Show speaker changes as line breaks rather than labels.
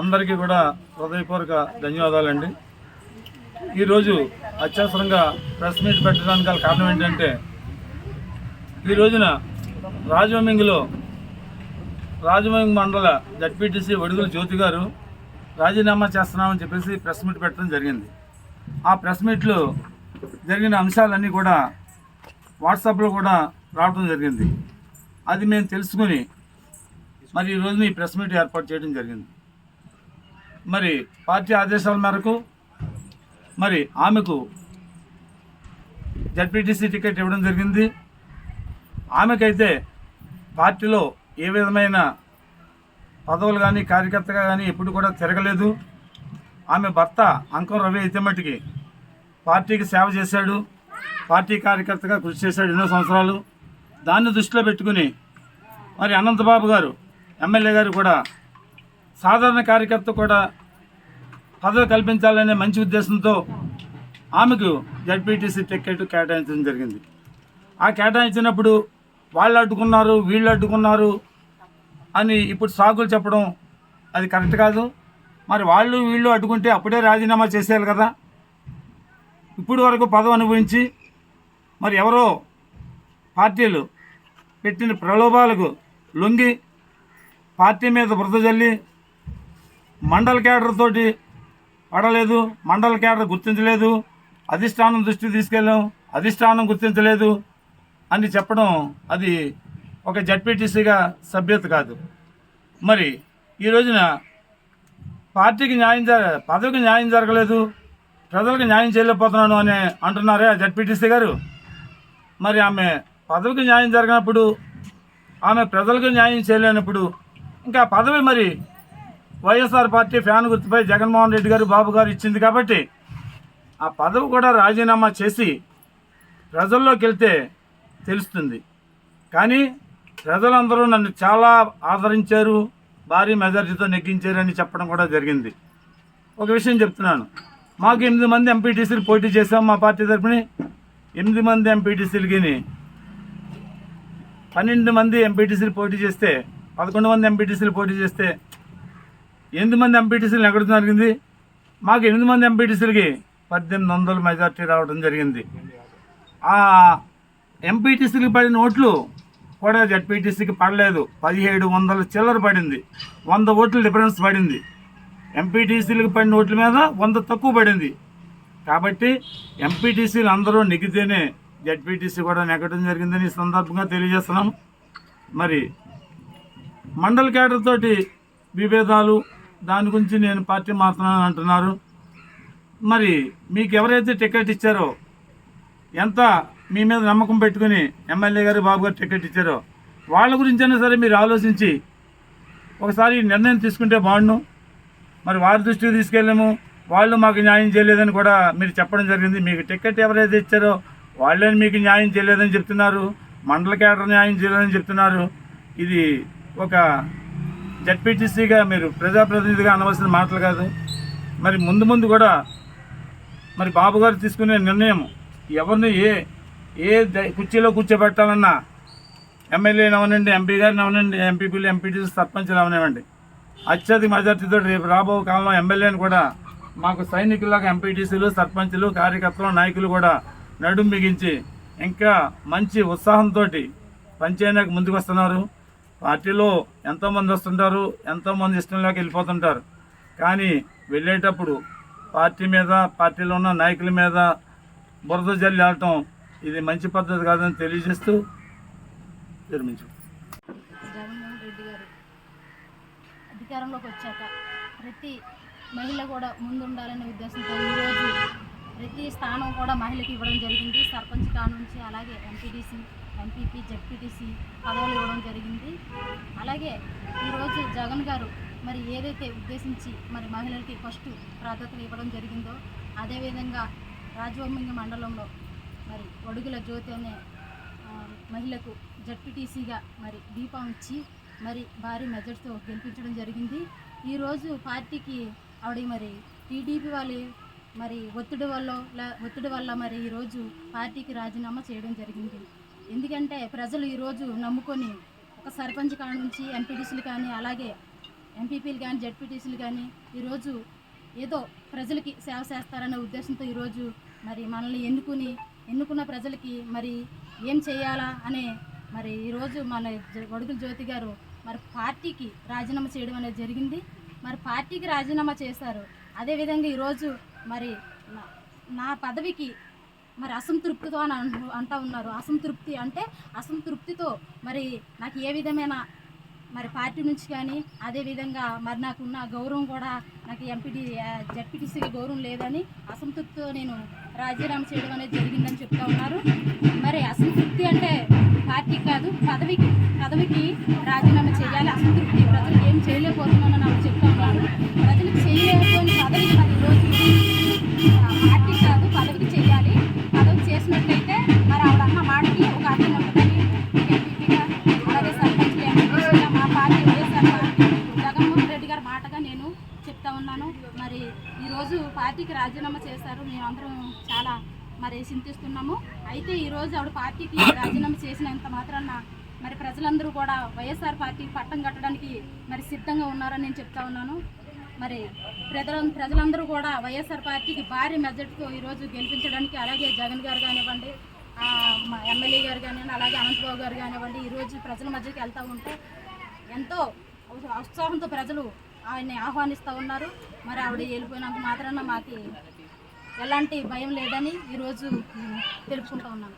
అందరికీ కూడా హృదయపూర్వక ధన్యవాదాలండి. ఈరోజు అత్యవసరంగా ప్రెస్ మీట్ పెట్టడానికి గల కారణం ఏంటంటే ఈ రోజున రాజమంగిలో రాజమంగి మండల జడ్పీటీసీ ఒడుగుల జ్యోతి గారు రాజీనామా చేస్తున్నామని చెప్పేసి ప్రెస్ మీట్ పెట్టడం జరిగింది. ఆ ప్రెస్ మీట్లో జరిగిన అంశాలన్నీ కూడా వాట్సాప్లో కూడా రావడం జరిగింది. అది మేము తెలుసుకుని మరి ఈ ఈ ప్రెస్ మీట్ ఏర్పాటు చేయడం జరిగింది. మరి పార్టీ ఆదేశాల మేరకు మరి ఆమెకు జడ్పీటీసీ టికెట్ ఇవ్వడం జరిగింది. ఆమెకైతే పార్టీలో ఏ విధమైన పదవులు కానీ కార్యకర్తగా కానీ ఎప్పుడు కూడా తిరగలేదు. ఆమె భర్త అంకం రవి అయితే మట్టుకి పార్టీకి సేవ చేశాడు. పార్టీ కార్యకర్తగా కృషి చేశాడు ఎన్నో సంవత్సరాలు. దాన్ని దృష్టిలో పెట్టుకుని మరి అనంతబాబు గారు ఎమ్మెల్యే గారు కూడా సాధారణ కార్యకర్త కూడా పదవి కల్పించాలనే మంచి ఉద్దేశంతో ఆమెకు జడ్పీటీసీ టికెట్ కేటాయించడం జరిగింది. ఆ కేటాయించినప్పుడు వాళ్ళు అడ్డుకున్నారు వీళ్ళు అడ్డుకున్నారు అని ఇప్పుడు సాకులు చెప్పడం అది కరెక్ట్ కాదు. మరి వాళ్ళు వీళ్ళు అడ్డుకుంటే అప్పుడే రాజీనామా చేసేయాలి కదా. ఇప్పుడు వరకు పదవి అనుభవించి మరి ఎవరో పార్టీలు పెట్టిన ప్రలోభాలకు లొంగి పార్టీ మీద బురద జల్లి మండల క్యాడర్ తోటి పడలేదు మండల కేడర్ గుర్తించలేదు అధిష్టానం దృష్టికి తీసుకెళ్ళాం అధిష్టానం గుర్తించలేదు అని చెప్పడం అది ఒక జడ్పీటీసీగా సభ్యత కాదు. మరి ఈ రోజున పార్టీకి న్యాయం జర పదవికి న్యాయం జరగలేదు ప్రజలకు న్యాయం చేయలేకపోతున్నాను అని అంటున్నారే ఆ జడ్పీటీసీ గారు. మరి ఆమె పదవికి న్యాయం జరిగినప్పుడు ఆమె ప్రజలకు న్యాయం చేయలేనప్పుడు ఇంకా పదవి మరి వైఎస్ఆర్ పార్టీ ఫ్యాన్ గుర్తుపై జగన్మోహన్ రెడ్డి గారు బాబు గారు ఇచ్చింది కాబట్టి ఆ పదవి కూడా రాజీనామా చేసి ప్రజల్లోకి వెళ్తే తెలుస్తుంది. కానీ ప్రజలందరూ నన్ను చాలా ఆదరించారు భారీ మెజారిటీతో నెగ్గించారని చెప్పడం కూడా జరిగింది. ఒక విషయం చెప్తున్నాను. మాకు ఎనిమిది మంది ఎంపీటీసీలు పోటీ చేసాం మా పార్టీ తరఫున ఎనిమిది మంది ఎంపీటీసీలకి పన్నెండు మంది ఎంపీటీసీలు పోటీ చేస్తే పదకొండు మంది ఎంపీటీసీలు పోటీ చేస్తే ఎనిమిది మంది ఎంపీటీసీలు ఎక్కడ జరిగింది? మాకు ఎనిమిది మంది ఎంపీటీసీలకి పద్దెనిమిది వందల మెజార్టీ రావడం జరిగింది. ఆ ఎంపీటీసీకి పడిన ఓట్లు కూడా జడ్పీటీసీకి పడలేదు. పదిహేడు వందల చిల్లర పడింది. వంద ఓట్లు డిఫరెన్స్ పడింది. ఎంపీటీసీలకు పడిన ఓట్ల మీద వంద తక్కువ పడింది. కాబట్టి ఎంపీటీసీలు అందరూ నెగ్గితేనే జడ్పీటీసీ కూడా నెగ్గడం జరిగిందని ఈ సందర్భంగా తెలియజేస్తున్నాం. మరి మండల కేడర్ తోటి విభేదాలు దాని గురించి నేను పార్టీ మారుతున్నాను అంటున్నారు. మరి మీకు ఎవరైతే టికెట్ ఇచ్చారో ఎంత మీ మీద నమ్మకం పెట్టుకుని ఎమ్మెల్యే గారు బాబు గారు టికెట్ ఇచ్చారో వాళ్ళ గురించైనా సరే మీరు ఆలోచించి ఒకసారి నిర్ణయం తీసుకుంటే బాగుండు. మరి వారి దృష్టికి తీసుకెళ్ళాము. వాళ్ళు మాకు న్యాయం చేయలేదని కూడా మీరు చెప్పడం జరిగింది. మీకు టికెట్ ఎవరైతే ఇచ్చారో వాళ్ళే మీకు న్యాయం చేయలేదని చెప్తున్నారు. మండల కేటర్ న్యాయం చేయలేదని చెప్తున్నారు. ఇది ఒక జడ్పీటీసీగా మీరు ప్రజాప్రతినిధిగా అనవలసిన మాటలు కాదు. మరి ముందు ముందు కూడా మరి బాబు గారు తీసుకునే నిర్ణయం ఎవరిని ఏ ఏ కుర్చీలో కూర్చోబెట్టాలన్నా ఎమ్మెల్యేని అవనండి ఎంపీ గారిని అవనండి ఎంపీపీలు ఎంపీటీసీ సర్పంచ్లు అవనివ్వండి అత్యధిక మెజార్టీతో రేపు రాబో కాలంలో ఎమ్మెల్యేని కూడా మాకు సైనికులాగా ఎంపీటీసీలు సర్పంచులు కార్యకర్తలు నాయకులు కూడా నడుం బిగించి ఇంకా మంచి ఉత్సాహంతో పనిచేయడానికి ముందుకు వస్తున్నారు పార్టీలో ఎంతోమంది వస్తుంటారు ఎంతోమంది ఇష్టంలోకి వెళ్ళిపోతుంటారు. కానీ వెళ్ళేటప్పుడు పార్టీ మీద పార్టీలో ఉన్న నాయకుల మీద బురద జల్లి ఆడటం ఇది మంచి పద్ధతి కాదని తెలియజేస్తూ విరమించు.
జగన్మోహన్ రెడ్డి గారు అధికారంలోకి వచ్చాక ప్రతి మహిళ కూడా ముందుండాలనే ఉద్దేశంతో ఈరోజు ప్రతి స్థానం కూడా మహిళకి ఇవ్వడం జరిగింది. సర్పంచ్ కానుంచి అలాగే ఎంపీటీసీ ఎంపీపీ జడ్పీటీసీ పదవులు ఇవ్వడం జరిగింది. అలాగే ఈరోజు జగన్ గారు మరి ఏదైతే ఉద్దేశించి మరి మహిళలకి ఫస్ట్ ప్రాధాన్యత ఇవ్వడం జరిగిందో అదేవిధంగా రాజవొమ్మింగి మండలంలో మరి ఒడుగుల జ్యోతి అనే మహిళకు జడ్పీటీసీగా మరి దీపం ఇచ్చి మరి భారీ మెజర్తో గెలిపించడం జరిగింది. ఈరోజు పార్టీకి ఆవిడ మరి టీడీపీ వాళ్ళు మరి ఒత్తిడి వల్ల ఒత్తిడి వల్ల మరి ఈరోజు పార్టీకి రాజీనామా చేయడం జరిగింది. ఎందుకంటే ప్రజలు ఈరోజు నమ్ముకొని ఒక సర్పంచ్ కాడ నుంచి ఎంపీటీసీలు కానీ అలాగే ఎంపీపీలు కానీ జడ్పీటీసీలు కానీ ఈరోజు ఏదో ప్రజలకి సేవ చేస్తారనే ఉద్దేశంతో ఈరోజు మరి మనల్ని ఎన్నుకుని ఎన్నుకున్న ప్రజలకి మరి ఏం చేయాలా అనే మరి ఈరోజు మన గొడుగుల జ్యోతి గారు మరి పార్టీకి రాజీనామా చేయడం అనేది జరిగింది. మరి పార్టీకి రాజీనామా చేశారు. అదేవిధంగా ఈరోజు మరి నా- నా పదవికి మరి అసంతృప్తితో అని అంటూ ఉన్నారు. అసంతృప్తి అంటే అసంతృప్తితో మరి నాకు ఏ విధమైన మరి పార్టీ నుంచి కానీ అదేవిధంగా మరి నాకున్న గౌరవం కూడా నాకు ఎంపీటీ జడ్పీటీసీకి గౌరవం లేదని అసంతృప్తితో నేను రాజీనామా చేయడం అనేది జరిగిందని చెప్తా ఉన్నారు. మరి అసంతృప్తి అంటే పార్టీ కాదు పదవికి పదవికి రాజీనామా చేయాలి. అసంతృప్తి ప్రజలు ఏం చేయలేకపోతున్నాను పార్టీకి రాజీనామా చేశారు. మేమందరం చాలా మరి చింతిస్తున్నాము. అయితే ఈరోజు ఆవిడ పార్టీకి రాజీనామా చేసినంత మాత్రాన మరి ప్రజలందరూ కూడా వైఎస్ఆర్ పార్టీకి పట్టం కట్టడానికి మరి సిద్ధంగా ఉన్నారని నేను చెప్తా ఉన్నాను. మరి ప్రజల ప్రజలందరూ కూడా వైఎస్ఆర్ పార్టీకి భారీ మెజార్టీతో ఈరోజు గెలిపించడానికి అలాగే జగన్ గారు కానివ్వండి మా ఎమ్మెల్యే గారు కానివ్వండి అలాగే అనంతబాబు గారు కానివ్వండి ఈరోజు ప్రజల మధ్యకి వెళ్తూ ఉంటే ఎంతో ఉత్సాహంతో ప్రజలు ఆయన్ని ఆహ్వానిస్తూ ఉన్నారు. మరి ఆవిడ వెళ్ళిపోయినాక మాత్రాన మాకు ఎలాంటి భయం లేదని ఈరోజు తెలుపుకుంటూ ఉన్నాను